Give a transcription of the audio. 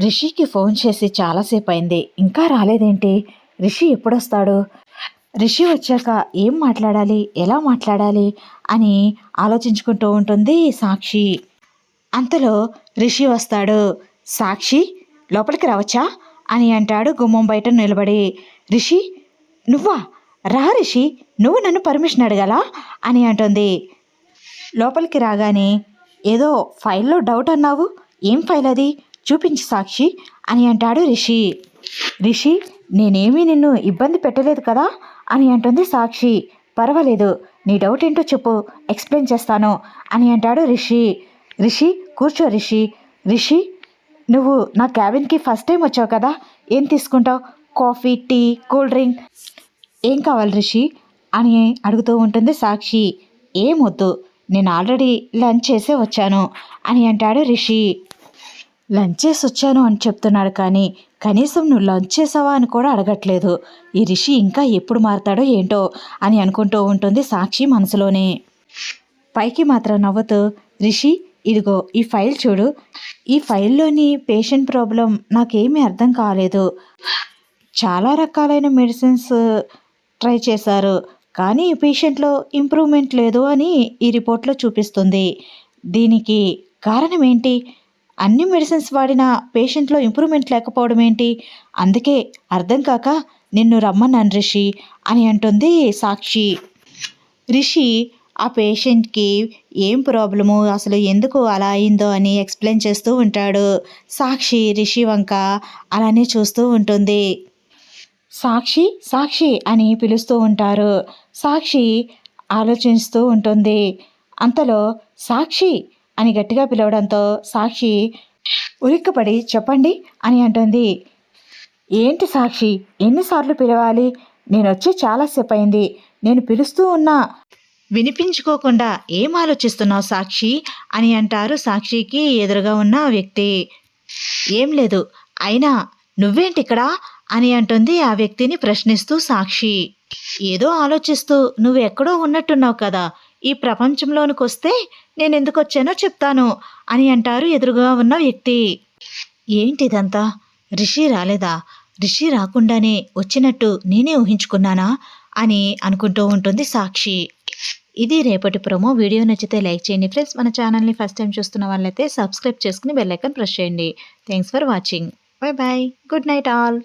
రిషికి ఫోన్ చేసి చాలాసేపు అయింది ఇంకా రాలేదేంటి? రిషి ఎప్పుడొస్తాడు? రిషి వచ్చాక ఏం మాట్లాడాలి? ఎలా మాట్లాడాలి? అని ఆలోచించుకుంటూ ఉంటుంది సాక్షి. అంతలో రిషి వస్తాడు. సాక్షి లోపలికి రావచ్చా? అని అంటాడు గుమ్మం బయట నిలబడి. రిషి నువ్వా? రా రిషి నువ్వు నన్ను పర్మిషన్ అడగాలా? అని అంటుంది. లోపలికి రాగానే ఏదో ఫైల్లో డౌట్ అన్నావు? ఏం ఫైల్ అది? చూపించి సాక్షి అని అంటాడు రిషి. రిషి నేనేమీ నిన్ను ఇబ్బంది పెట్టలేదు కదా? అని అంటుంది సాక్షి. పర్వాలేదు నీ డౌట్ ఏంటో చెప్పు ఎక్స్ప్లెయిన్ చేస్తాను అని అంటాడు రిషి. రిషి కూర్చో రిషి. రిషి నువ్వు నా క్యాబిన్కి ఫస్ట్ టైం వచ్చావు కదా? ఏం తీసుకుంటావు? Coffee tea cool drink? ఏం కావాలి రిషి? అని అడుగుతూ ఉంటుంది సాక్షి. ఏమొద్దు నేను ఆల్రెడీ లంచ్ చేసే వచ్చాను అని అంటాడు రిషి. లంచ్ చేసి వచ్చాను అని చెప్తున్నాడు కానీ కనీసం నువ్వు లంచ్ చేసావా అని కూడా అడగట్లేదు. ఈ రిషి ఇంకా ఎప్పుడు మారతాడో ఏంటో అని అనుకుంటూ ఉంటుంది సాక్షి మనసులోనే. పైకి మాత్రం నవ్వుతూ రిషి ఇదిగో ఈ ఫైల్ చూడు. ఈ ఫైల్లోని పేషెంట్ ప్రాబ్లం నాకేమీ అర్థం కాలేదు. చాలా రకాలైన మెడిసిన్స్ ట్రై చేశారు. కానీ ఈ పేషెంట్లో ఇంప్రూవ్మెంట్ లేదు అని ఈ రిపోర్ట్లో చూపిస్తుంది. దీనికి కారణం ఏంటి? అన్ని మెడిసిన్స్ వాడిన పేషెంట్లో ఇంప్రూవ్మెంట్ లేకపోవడం ఏంటి? అందుకే అర్థం కాక నిన్ను రమ్మన్నాను రిషి అని అంటుంది సాక్షి. రిషి ఆ పేషెంట్కి ఏం ప్రాబ్లము? అసలు ఎందుకు అలా అయిందో అని ఎక్స్ప్లెయిన్ చేస్తూ ఉంటాడు. సాక్షి రిషి వంక అలానే చూస్తూ ఉంటుంది. సాక్షి సాక్షి అని పిలుస్తూ ఉంటారు. సాక్షి ఆలోచిస్తూ ఉంటుంది. అంతలో సాక్షి అని గట్టిగా పిలవడంతో సాక్షి ఉలిక్కపడి చెప్పండి అని అంటుంది. ఏంటి సాక్షి? ఎన్నిసార్లు పిలవాలి? నేను వచ్చి చాలాసేపు అయింది నేను పిలుస్తూ ఉన్నా. వినిపించుకోకుండా ఏం ఆలోచిస్తున్నావు సాక్షి? అని అంటారు సాక్షికి ఎదురుగా ఉన్న వ్యక్తి. ఏం లేదు. అయినా నువ్వేంటి ఇక్కడ అని అంటుంది ఆ వ్యక్తిని ప్రశ్నిస్తూ సాక్షి. ఏదో ఆలోచిస్తూ నువ్వు ఎక్కడో ఉన్నట్టున్నావు కదా ఈ ప్రపంచంలోనికి వస్తే నేను ఎందుకు వచ్చానో చెప్తాను అని అంటారు ఎదురుగా ఉన్న వ్యక్తి. ఏంటిదంతా? రిషి రాలేదా? రిషి రాకుండానే వచ్చినట్టు నేనే ఊహించుకున్నానా? అని అనుకుంటూ ఉంటుంది సాక్షి. ఇది రేపటి ప్రోమో. వీడియో నచ్చితే లైక్ చేయండి ఫ్రెండ్స్. మన ఛానల్ని ఫస్ట్ టైం చూస్తున్న వాళ్ళైతే సబ్స్క్రైబ్ చేసుకుని బెల్లైకన్ ప్రెస్ చేయండి. Thanks for watching. Bye bye good night all.